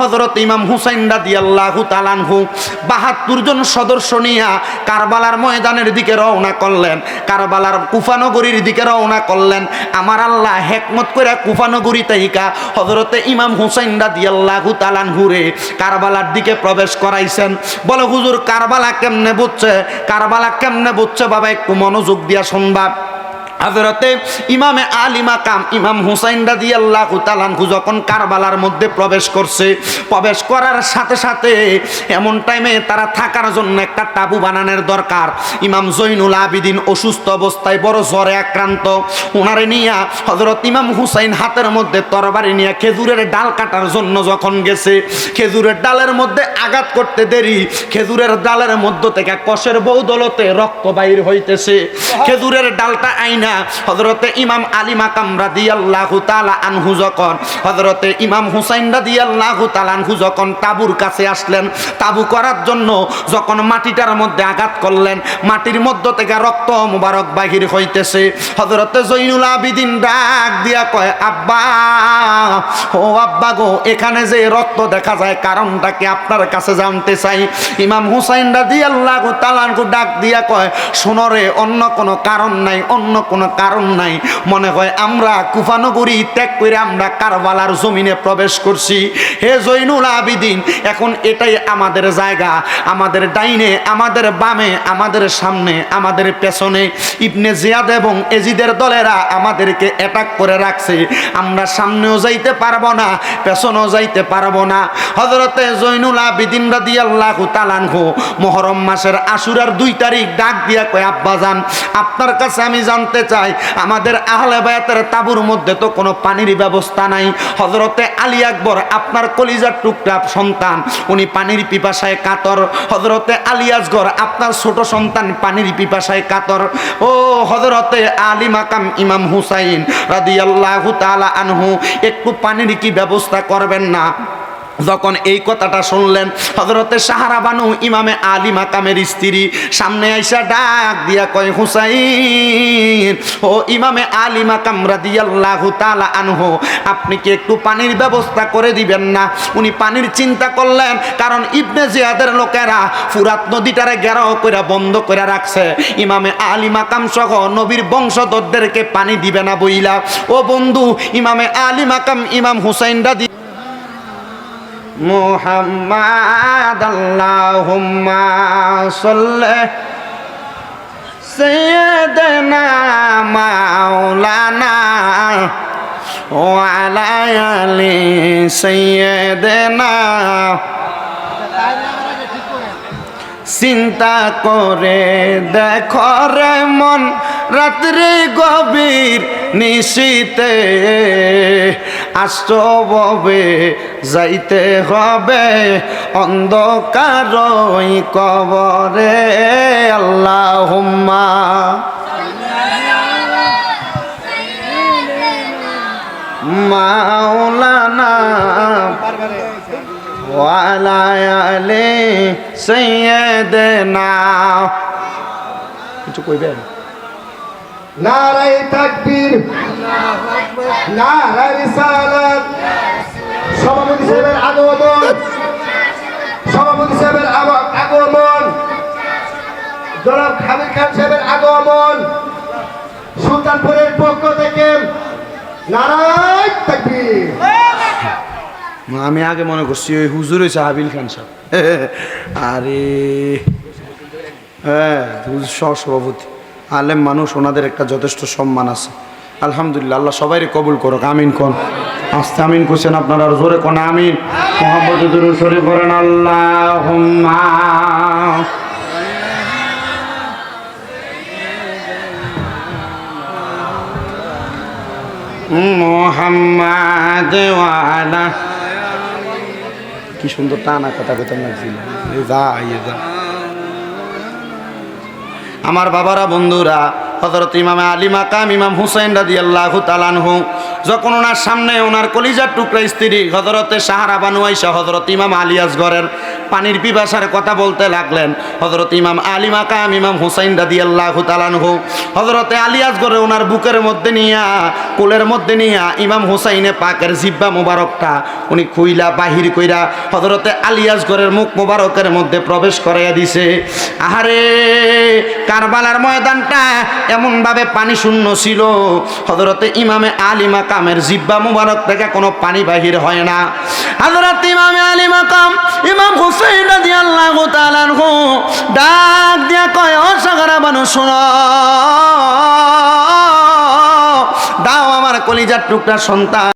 হজরত ইমাম হুসাইন রাদি আল্লাহ তালানহু বাহাত্তর জন সদস্য নিয়া কারবালার ময়দানের দিকে রওনা করলেন। কারবালার কুফানগরীর দিকে রওনা করলেন। আমার আল্লাহ হেকমত করে কুফানগরী তাইকা হজরতে ইমাম হুসাইন রাদি আল্লাহ তালানহুরে কারবালার দিকে প্রবেশ করাইছেন। বলে, হুজুর, কারবালা কেমনে বুঝছে? কারবালা কেমনে বুঝছে? বাবা, একটু মনোযোগ দিয়া শুনবা। হজরতে ইমামে আলী মাকাম, ইমাম হুসাইন রাজি আল্লাহ তালানহু যখন কারবালার মধ্যে প্রবেশ করছে, প্রবেশ করার সাথে সাথে এমন টাইমে তারা থাকার জন্য একটা তাবু বানানোর দরকার। ইমাম জৈনুল আবিদিন অসুস্থ অবস্থায় বড় জ্বরে আক্রান্ত। ওনারে নিয়ে হজরত ইমাম হুসাইন হাতের মধ্যে তরবারি নিয়ে খেজুরের ডাল কাটার জন্য যখন গেছে, খেজুরের ডালের মধ্যে আঘাত করতে দেরি, খেজুরের ডালের মধ্য থেকে কষের বৌদলতে রক্ত বাইর হইতেছে। খেজুরের ডালটা আইনা হজরতে ইমাম আলী মাকাম রাদি আল্লাহ তালা আনহু যখন হজরতে ইমাম হুসাইন রাদি আল্লাহ তালানহু যখন তাবুর কাছে আসলেন, তাবু করার জন্য যখন মাটিটার মধ্যে আঘাত করলেন, মাটির মধ্য থেকে রক্ত মুবারক বাহির হইতেছে হজরতে জৈনুল আবিদিন ডাক দিয়া কয়, আব্বা, ও আব্বা গো, এখানে যে রক্ত দেখা যায়, কারণটা কি আপনার কাছে জানতে চাই? ইমাম হুসাইন রাদি আল্লাহ তালানহু ডাক দিয়া কয় শোনরে অন্য কোনো কারণ নাই, অন্য কোনো কারণ নাই। মনে হয় আমরা কুফানগরী ত্যাগ করে আমরা কারবালার জমিনে প্রবেশ করছি। হে জৈনুল আবিদিন, এখন এটাই আমাদের জায়গা, আমাদের ডাইনে, আমাদের বামে, আমাদের সামনে, আমাদের পেছনে। ইবনে জিয়াদ এবং এজিদের দলেরা আমাদেরকে অ্যাটাক করে রাখছে। আমরা সামনেও যাইতে পারব না, পেছনেও যাইতে পারব না। হজরতে জৈনুল আবিদিন রাদি আল্লাহ মহরম মাসের আশুরার দুই তারিখ ডাক দিয়া কয় আব্বাজান আপনার কাছে আমি জানতে চাই। আমাদের আহলে বায়াতের তাবুর মধ্যে তো কোনো পানির ব্যবস্থা নাই। হজরতে আলী আকবর আপনার কলিজার টুকরা সন্তান, উনি পানির পিপাসায় কাতর। হজরতে আলী আসগর, আপনার ছোট সন্তান পানির পিপাসায় কাতর। ও হজরতে আলী মাকাম ইমাম হুসাইন রাদিয়াল্লাহু তাআলা আনহু, একটু পানির কি ব্যবস্থা করবেন না? যখন এই কথাটা শুনলেন হজরতে সাহারা বানু ইমামে আলী মাকামের স্ত্রী সামনে আইসা ডাক দিয়া কয়, হুসাইন! ও ইমামে আলী মাকাম রাদিয়াল্লাহু তাআলা আনহু, আপনি কি একটু পানির ব্যবস্থা করে দিবেন না? উনি পানির চিন্তা করলেন, কারণ ইবনে জিয়াদের লোকেরা ফুরাত নদীটারে ঘেরাও করে বন্ধ করে রাখছে। ইমামে আলী মাকাম সহ নবীর বংশধরদেরকে পানি দিবে না বইলা। ও বন্ধু, ইমামে আলী মাকাম ইমাম হুসাইন রাদি মোহাম্মদ আল্লাহুম্মা সাল্লি সাইয়্যিদানা মাওলানা ওয়া আলা আলি চিন্তা করে দেখো রে মন রাত্রি গভীর নিশীতে আশ্রবে যাইতে হবে অন্ধকার কবরে। আল্লাহ হুম্মা মাওলানা ওয়ালা আলে সৈয়দনা। কিছু কইবেন? নারাই তাকবীর নারাই রিসালাত। সভাপতি সাহেবের আগমন, সভাপতি সাহেবের আগ- আগমন। জনাব খাবির খান সাহেবের আগমন। সুলতানপুরের পক্ষ থেকে নারাই তাকবীর। আমি আগে মনে করছি ওই হুজুর হয়েছে হাবিল খান সাহেব। আরে হ্যাঁ সভাপতি আলেম মানুষ, ওনাদের একটা যথেষ্ট সম্মান আছে। আলহামদুলিল্লাহ, আল্লাহ সবাইরে কবুল করুক, আমিন কোন। আস্তে আমিন করছেন আপনারা জোরে কোন আমিন। করেন আল্লাহ কি সুন্দর টানা কথা কথা লাগছিল যা ইয়ে যা। আমার বাবারা, বন্ধুরা হজরত ইমাম আলী মাকাম, ইমাম হুসেন রাজি আল্লাহ তালানহু যখন ওনার সামনে ওনার কলিজার টুকরা স্ত্রী হজরতে সাহারা বানুয়াইশা হজরত ইমাম আলী আসগরের পানির পিপাসার কথা বলতে লাগলেন। হজরত ইমাম আলী মাকাম, ইমাম হুসাইন দাদি আল্লাহ তালানহু হজরতে আলী আসগরে ওনার বুকের মধ্যে নিয়া, কোলের মধ্যে নিয়া ইমাম হুসাইনে পাকের জিব্বা মোবারকটা উনি খুইলা বাহির কইরা হজরতে আলিয়াস ঘরের মুখ মোবারকের মধ্যে প্রবেশ করাইয়া দিছে। আহারে, কারবালার ময়দানটা এমনভাবে পানি শূন্য ছিল হজরতে ইমামে আলী মাকামের জিব্বা মোবারক থেকে কোনো পানি বাহির হয় না। হজরত ইমামে আলী মাকাম, ইমাম ডাক দিয়া কয় ও সাগরা বানু শোনো। দাও আমার কলিজার টুকরা সন্তান।